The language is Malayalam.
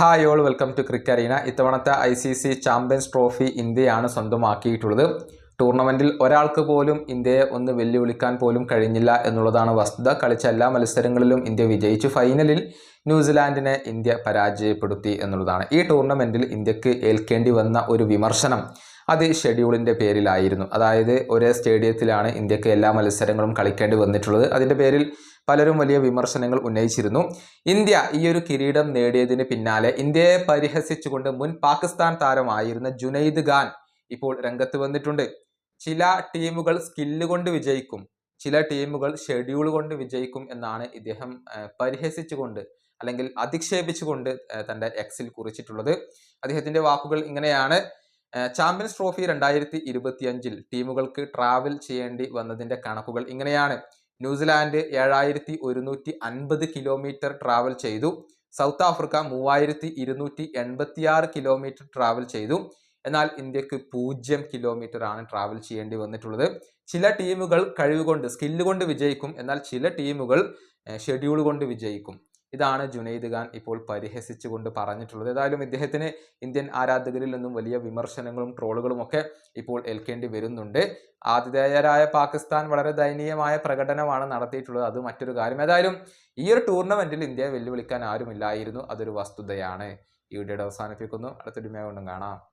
Hi all welcome to crick arena ഇത്തവണത്തെ I C C champions trophy ഇന്ത്യയാണ് സ്വന്തമാക്കിയിട്ടുള്ളത്. ടൂർണമെന്റിൽ ഒരാൾക്ക് പോലും ഇന്ത്യയെ ഒന്ന് വെല്ലുവിളിക്കാൻ പോലും കഴിഞ്ഞില്ല എന്നുള്ളതാണ് വസ്തുത. കളിച്ച എല്ലാ മത്സരങ്ങളിലും ഇന്ത്യ വിജയിച്ചു. ഫൈനലിൽ ന്യൂസിലാൻഡിനെ ഇന്ത്യ പരാജയപ്പെടുത്തി എന്നുള്ളതാണ്. ഈ ടൂർണമെന്റിൽ ഇന്ത്യയ്ക്ക് ഏൽക്കേണ്ടി വന്ന ഒരു വിമർശനം അത് ഷെഡ്യൂളിന്റെ പേരിലായിരുന്നു. അതായത് ഒരേ സ്റ്റേഡിയത്തിലാണ് ഇന്ത്യയ്ക്ക് എല്ലാ മത്സരങ്ങളും കളിക്കേണ്ടി വന്നിട്ടുള്ളത്. അതിന്റെ പേരിൽ പലരും വലിയ വിമർശനങ്ങൾ ഉന്നയിച്ചിരുന്നു. ഇന്ത്യ ഈ ഒരു കിരീടം നേടിയതിന് പിന്നാലെ ഇന്ത്യയെ പരിഹസിച്ചുകൊണ്ട് മുൻ പാകിസ്ഥാൻ താരമായിരുന്ന ജുനൈദ് ഖാൻ ഇപ്പോൾ രംഗത്ത് വന്നിട്ടുണ്ട്. ചില ടീമുകൾ സ്കില്ല് കൊണ്ട് വിജയിക്കും ചില ടീമുകൾ ഷെഡ്യൂൾ കൊണ്ട് വിജയിക്കും എന്നാണ് ഇദ്ദേഹം പരിഹസിച്ചുകൊണ്ട് അല്ലെങ്കിൽ അധിക്ഷേപിച്ചുകൊണ്ട് തന്റെ എക്സിൽ കുറിച്ചിട്ടുള്ളത്. അദ്ദേഹത്തിന്റെ വാക്കുകൾ ഇങ്ങനെയാണ്. ചാമ്പ്യൻസ് ട്രോഫി രണ്ടായിരത്തി ഇരുപത്തിയഞ്ചിൽ ടീമുകൾക്ക് ട്രാവൽ ചെയ്യേണ്ടി വന്നതിന്റെ കണക്കുകൾ ഇങ്ങനെയാണ്. ന്യൂസിലാൻഡ് ഏഴായിരത്തി ഒരുന്നൂറ്റി അൻപത് കിലോമീറ്റർ ട്രാവൽ ചെയ്തു. സൗത്ത് ആഫ്രിക്ക മൂവായിരത്തി ഇരുന്നൂറ്റി എൺപത്തിയാറ് കിലോമീറ്റർ ട്രാവൽ ചെയ്തു. എന്നാൽ ഇന്ത്യയ്ക്ക് പൂജ്യം കിലോമീറ്റർ ആണ് ട്രാവൽ ചെയ്യേണ്ടി വന്നിട്ടുള്ളത്. ചില ടീമുകൾ കഴിവുകൊണ്ട് സ്കില്ല് കൊണ്ട് വിജയിക്കും. എന്നാൽ ചില ടീമുകൾ ഷെഡ്യൂൾ കൊണ്ട് വിജയിക്കും. ഇതാണ് ജുനൈദ് ഖാൻ ഇപ്പോൾ പരിഹസിച്ചുകൊണ്ട് പറഞ്ഞിട്ടുള്ളത്. ഏതായാലും ഇദ്ദേഹത്തിന് ഇന്ത്യൻ ആരാധകരിൽ നിന്നും വലിയ വിമർശനങ്ങളും ട്രോളുകളും ഒക്കെ ഇപ്പോൾ ഏൽക്കേണ്ടി വരുന്നുണ്ട്. ആതിഥേയരായ പാകിസ്ഥാൻ വളരെ ദയനീയമായ പ്രകടനമാണ് നടത്തിയിട്ടുള്ളത്. അത് മറ്റൊരു കാര്യം. ഏതായാലും ഈ ഒരു ടൂർണമെന്റിൽ ഇന്ത്യയെ വെല്ലുവിളിക്കാൻ ആരുമില്ലായിരുന്നു. അതൊരു വസ്തുതയാണ്. ഈ വീഡിയോയുടെ അവസാനിപ്പിക്കുന്നു. അടുത്തൊരു കൊണ്ടും കാണാം.